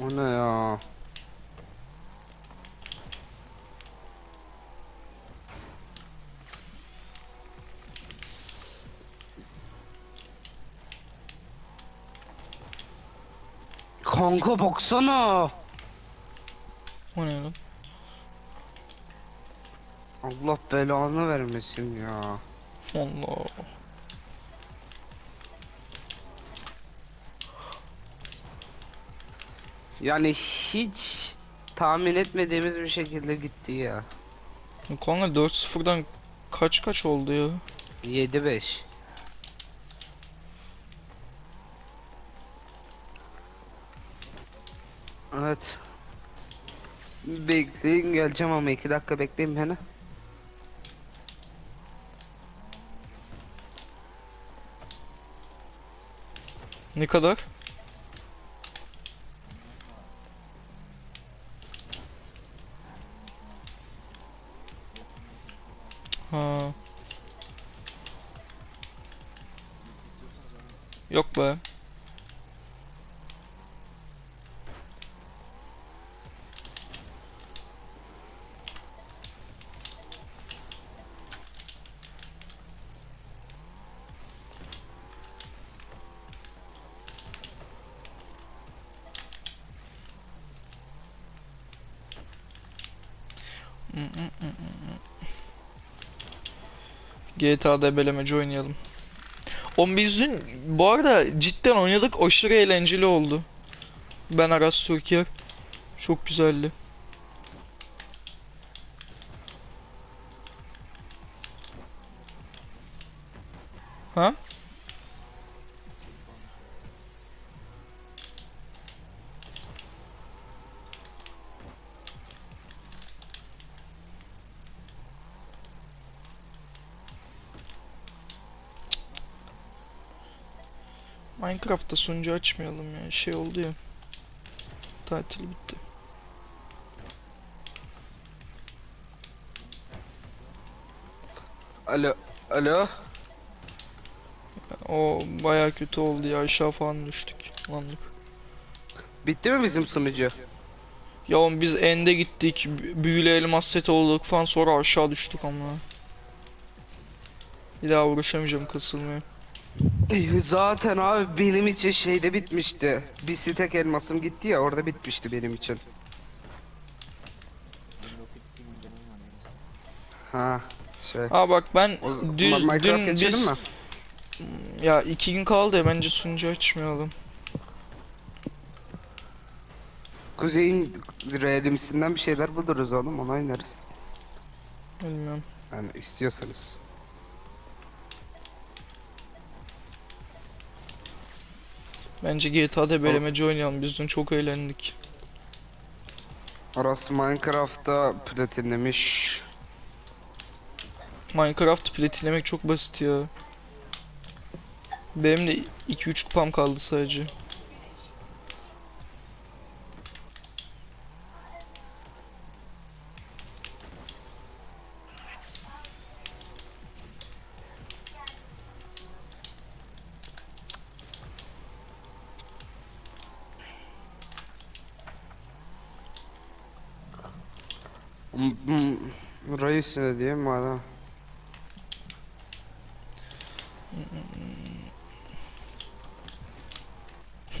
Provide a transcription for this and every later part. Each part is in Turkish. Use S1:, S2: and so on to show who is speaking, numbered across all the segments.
S1: O ne ya? Kanka baksana.
S2: O ne lan?
S1: Allah belanı vermesin ya.
S2: Allah.
S1: Yani hiç tahmin etmediğimiz bir şekilde gitti ya.
S2: Kanka 4-0'dan kaç kaç oldu ya?
S1: 7-5. Evet. Bekleyin geleceğim ama 2 dakika bekleyin beni.
S2: Ne kadar? Yok be. GTA debelemeci oynayalım. O biz dün bu arada cidden oynadık aşırı eğlenceli oldu. Ben Aras Türkiye. Çok güzeldi. Ha? Minecraft'ta sunucu açmayalım ya. Şey oldu ya. Tatil bitti.
S1: Alo. Alo.
S2: O baya kötü oldu ya. Aşağı falan düştük. Landık.
S1: Bitti mi bizim sunucu?
S2: Ya oğlum biz ende gittik. Büyülü elmas seti olduk falan sonra aşağı düştük ama. Bir daha uğraşamayacağım kasılmaya.
S1: Eh, Zaten abi benim için şeyde bitmişti. Bir stek elmasım gitti ya orada bitmişti benim için. Ha şey.
S2: Ha bak ben
S1: O
S2: düz
S1: Minecraft
S2: dün biz
S1: mi?
S2: ya iki gün kaldı ya bence sunucu açmayalım.
S1: Kuzey'in realimsinden bir şeyler buluruz oğlum onu oynarız.
S2: Bilmiyorum.
S1: Yani istiyorsanız.
S2: Bence GTA'da belemeci oynayalım. Biz dün çok eğlendik.
S1: Aras Minecraft'ta platinlemiş.
S2: Minecraft platinlemek çok basit ya. Benim de 2-3 kupam kaldı sadece.
S1: Ne diyeyim madem.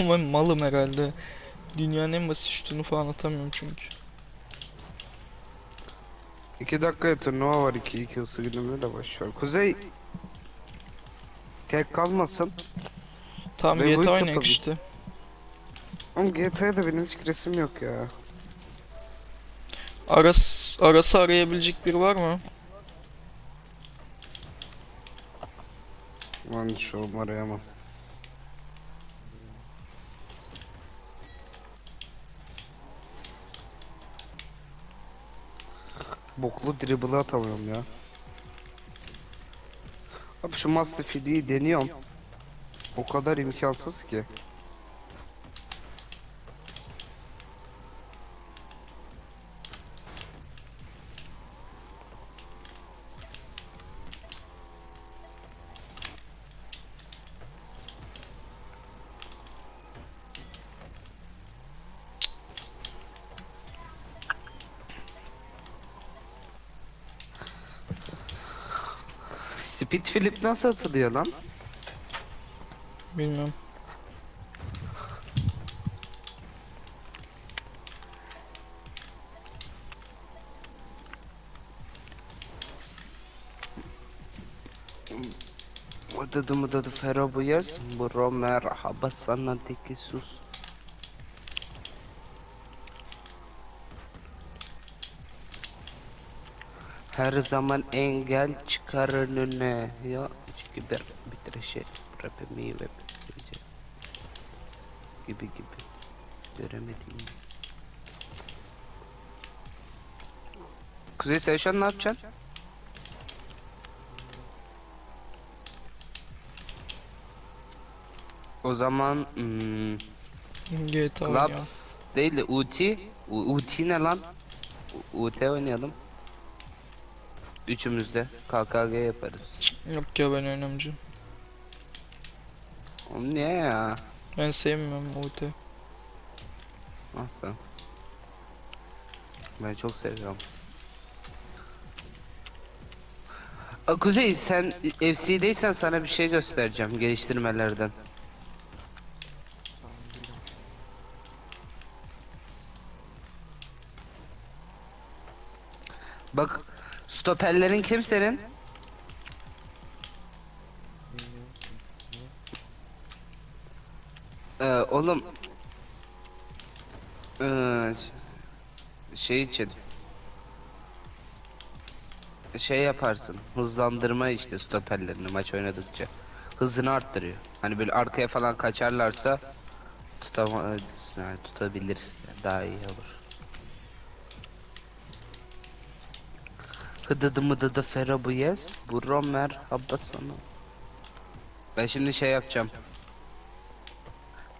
S2: Ben malım herhalde. Dünyanın en basit şutunu falan atamıyorum çünkü.
S1: 2 dakikaya turnuva var 2 2 ısı günümde de başlıyor. Kuzey tek kalmasın. Rainbow
S2: GTA oynayak işte.
S1: Ama GTA'da benim hiç resim yok ya.
S2: Aras, arası arayabilecek biri var mı?
S1: Ben şu arayamam. Boklu dribble'ı atamıyorum ya. Abi şu Master Fili'yi deniyorum. O kadar imkansız ki. Pit flip nasıl atılıyor lan?
S2: Bilmiyorum.
S1: Mıdıdı mıdıdı fero bu yaz. Bro merhaba sana teki sus. Her zaman engel çıkar önüne ya çünkü bir bitirecek rapimi ve bitirecek gibi gibi göremedim. Kuzey sen şu an ne yapacaksın? O zaman hmm,
S2: GTA.
S1: Clubs değil de UT UT ne lan? UT oynayalım. Üçümüz de KKG yaparız.
S2: Yok ya ben oynamayacağım.
S1: Oğlum niye ya?
S2: Ben sevmiyorum UT.
S1: Ah ben. Ben çok seviyorum. Aa, Kuzey sen FC'deysen sana bir şey göstereceğim geliştirmelerden. Stoperlerin kim senin? Ee, oğlum. Ee, şey için. Şey yaparsın hızlandırma işte stoperlerini maç oynadıkça. Hızını arttırıyor. Hani böyle arkaya falan kaçarlarsa tutama yani tutabilir. Daha iyi olur Hıdıdı mıdıdı fera bu yes. Bro merhaba sana. Ben şimdi şey yapacağım.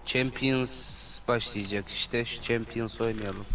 S1: Champions başlayacak işte. Şu Champions oynayalım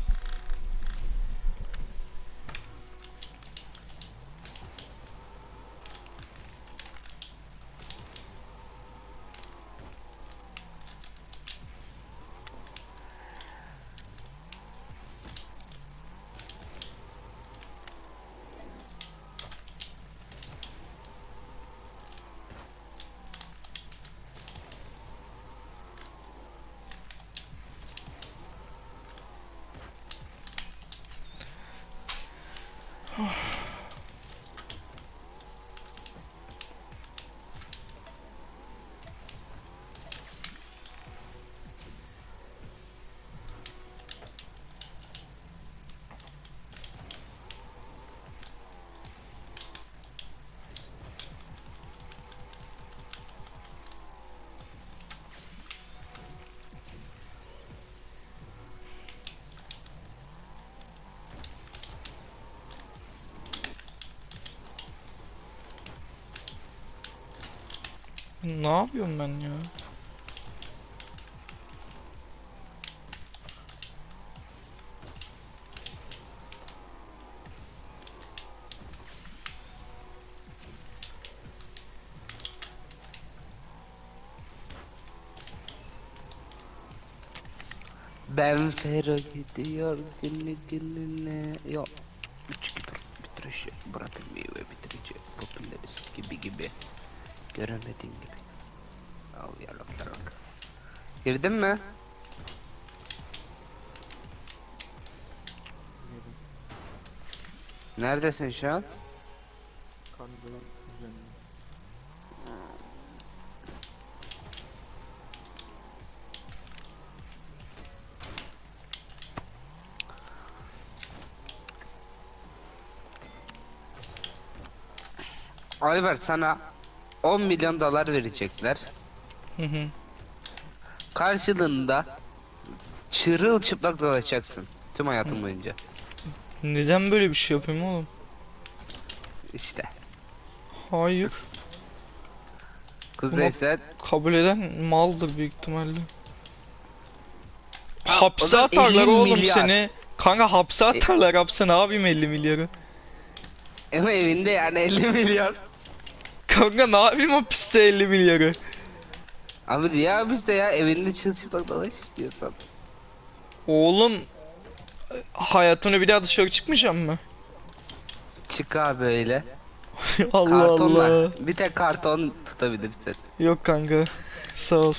S2: Ne yapıyorum ben ya?
S1: Ben Fero gidiyor günü gününe Yok. Üç gibi bitirecek Bırakılmayı ve bitirecek Popüleriz gibi gibi. Göremediğin gibi Al yarrak yarrak Girdin mi? Neredesin şu an?
S3: Kargolar üzerinde.
S1: Ayber sana 10 milyon dolar verecekler
S2: Hı hı.
S1: Karşılığında Çırılçıplak dolaşacaksın Tüm hayatın boyunca
S2: Neden böyle bir şey yapayım oğlum?
S1: İşte
S2: Hayır.
S1: Kuzey sen
S2: Kabul eden maldır büyük ihtimalle.
S1: Ha,
S2: Hapse atarlar
S1: 50
S2: oğlum
S1: milyar.
S2: seni. Kanka hapse atarlar hapse ne yapayım 50 milyarı?
S1: Ama evinde yani 50 milyar
S2: Kanka ne yapayım o piste 50 milyarı?
S1: Abi ya biz de ya evinde çılçıplak dolaş istiyorsan.
S2: Oğlum hayatını bir daha dışarı çıkmayacağım mı?
S1: Çık abi öyle.
S2: Allah
S1: Kartonla.
S2: Allah.
S1: Bir tek karton tutabilirsin.
S2: Yok kanka. Sağ ol.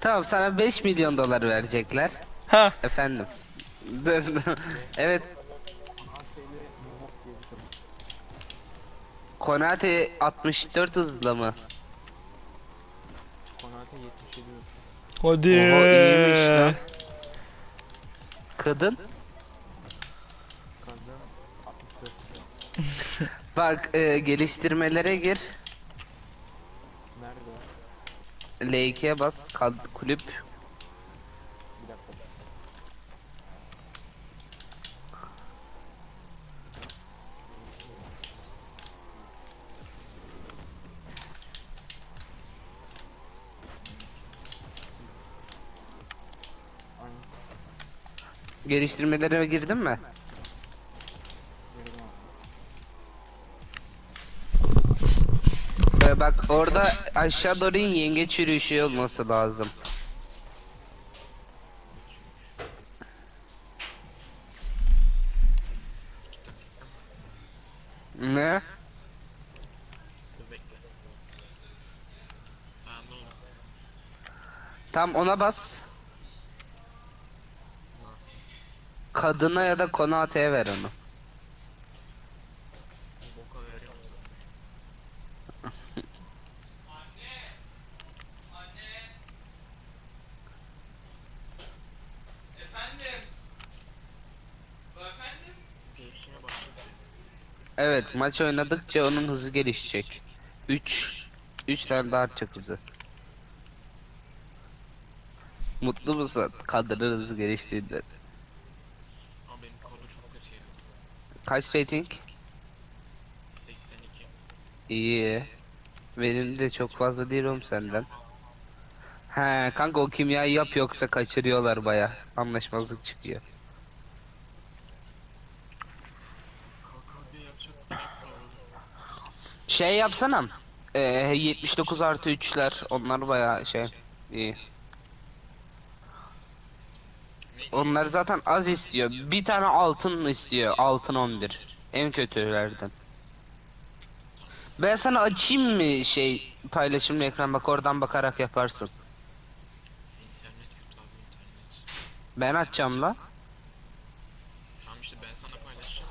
S1: Tamam sana 5 milyon dolar verecekler.
S2: Ha.
S1: Efendim. Dur. evet. Konate 64 hızla mı?
S3: Konate 77 hız.
S2: Hadi.
S1: Oha, iyiymiş lan. Kadın?
S3: Kadın 64 hız.
S1: Bak e, geliştirmelere gir.
S3: Nerede?
S1: L2'ye bas. Kad kulüp. Geliştirmelere girdin mi? Ee, bak orada aşağı doğru in yengeç yürüyüşü olması lazım. Ne? Tam ona bas. Kadına ya da konateye ver onu. Evet maç oynadıkça onun hızı gelişecek. 3 3 tane daha artacak hızı. Mutlu musun? Kadının hızı geliştiğinde.
S4: Ama benim kodu çok kötü ya.
S1: Kaç rating?
S4: 82.
S1: İyi. Benim de çok fazla değil senden. He kanka o kimyayı yap yoksa kaçırıyorlar baya. Anlaşmazlık çıkıyor.
S4: Şey
S1: yapsana. Ee, 79 artı 3'ler onlar baya şey iyi. Onlar zaten az istiyor. Bir tane altın istiyor. Altın 11. En kötülerden. Ben sana açayım mı şey paylaşımlı ekran bak oradan bakarak yaparsın.
S4: İnternet kötü abi internet.
S1: Ben açacağım la.
S4: Tamam işte ben sana paylaşacağım.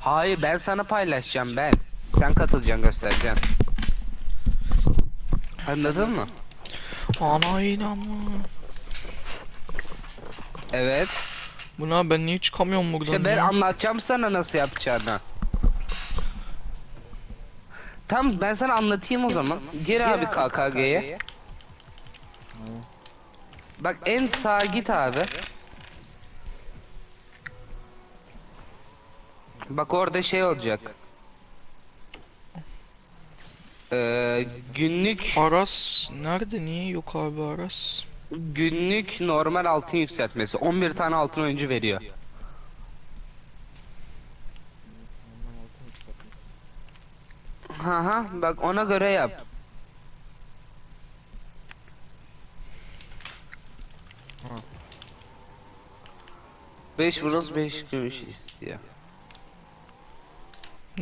S1: Hayır ben sana paylaşacağım ben. Sen katılacaksın göstereceksin. Anladın mı?
S2: Ana inanma.
S1: Evet.
S2: Bu ne ben niye çıkamıyorum buradan
S1: İşte ben
S2: ya?
S1: anlatacağım sana nasıl yapacağını. Tamam ben sana anlatayım o zaman. Gir abi KKG'ye. Bak en sağa git abi. Bak orada şey olacak. Ee, günlük
S2: Aras nerede niye yok abi Aras?
S1: Günlük normal altın yükseltmesi. 11 tane altın oyuncu veriyor. Haha bak ona göre yap. Beş bronz beş gümüş istiyor.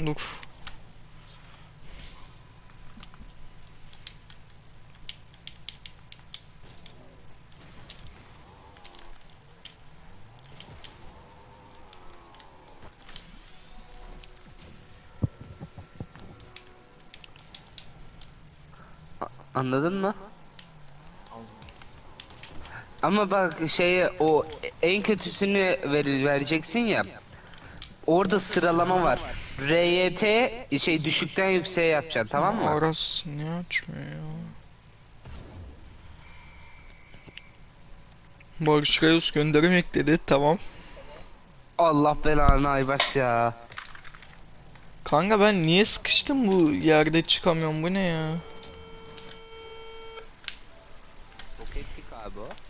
S2: Dur.
S1: Anladın mı? Ama bak şeye o en kötüsünü ver, vereceksin ya. Orada sıralama var. RYT şey düşükten yükseğe yapacaksın tamam mı?
S2: Aras niye açmıyor ya? Barış Reus gönderim ekledi tamam.
S1: Allah belanı Aybars ya.
S2: Kanka ben niye sıkıştım bu yerde çıkamıyorum bu ne ya?
S1: Çok etik abi o.